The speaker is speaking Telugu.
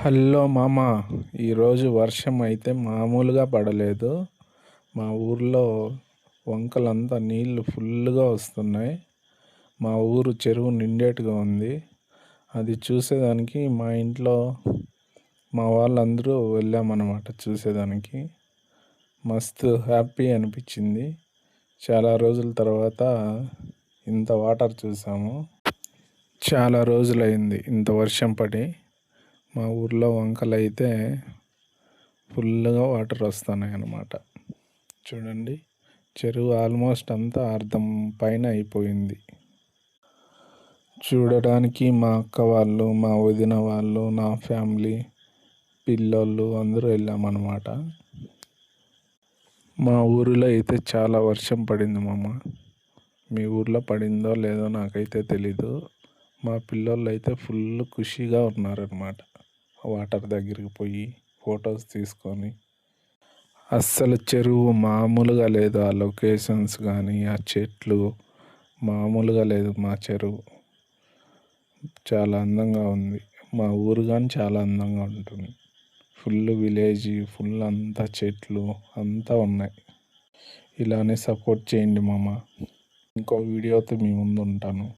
హలో మామ ఈరోజు వర్షం అయితే మామూలుగా పడలేదు. మా ఊర్లో వంకలంతా నీళ్ళు ఫుల్గా వస్తున్నాయి. మా ఊరు చెరువు నిండేట్టుగా ఉంది. అది చూసేదానికి మా ఇంట్లో మా వాళ్ళందరూ వెళ్ళామన్నమాట చూసేదానికి. మస్తు హ్యాపీ అనిపించింది. చాలా రోజుల తర్వాత ఇంత వాటర్ చూసాము. చాలా రోజులైంది ఇంత వర్షం పడి. మా ఊర్లో వంకలు అయితే ఫుల్గా వాటర్ వస్తున్నాయి అన్నమాట చూడండి చెరువు ఆల్మోస్ట్ అంతా అర్థం పైన అయిపోయింది. చూడడానికి మా అక్క వాళ్ళు మా వదిన వాళ్ళు నా ఫ్యామిలీ పిల్లోళ్ళు అందరూ వెళ్ళామన్నమాట. మా ఊరిలో అయితే చాలా వర్షం పడింది మామ. మీ ఊర్లో పడిందో లేదో నాకైతే తెలీదు. మా పిల్లోళ్ళు అయితే ఫుల్ ఖుషీగా ఉన్నారనమాట వాటర్ దగ్గరికి పోయి ఫొటోస్ తీసుకొని అస్సలు చెరువు మామూలుగా లేదు. ఆ లొకేషన్స్ కానీ ఆ చెట్లు మామూలుగా లేదు మా చెరువు. చాలా అందంగా ఉంది. మా ఊరు కానీ చాలా అందంగా ఉంటుంది. ఫుల్ విలేజ్ ఫుల్ అంతా చెట్లు అంతా ఉన్నాయి. ఇలానే సపోర్ట్ చేయండి మామ. ఇంకో వీడియోతో మీ ముందు ఉంటాను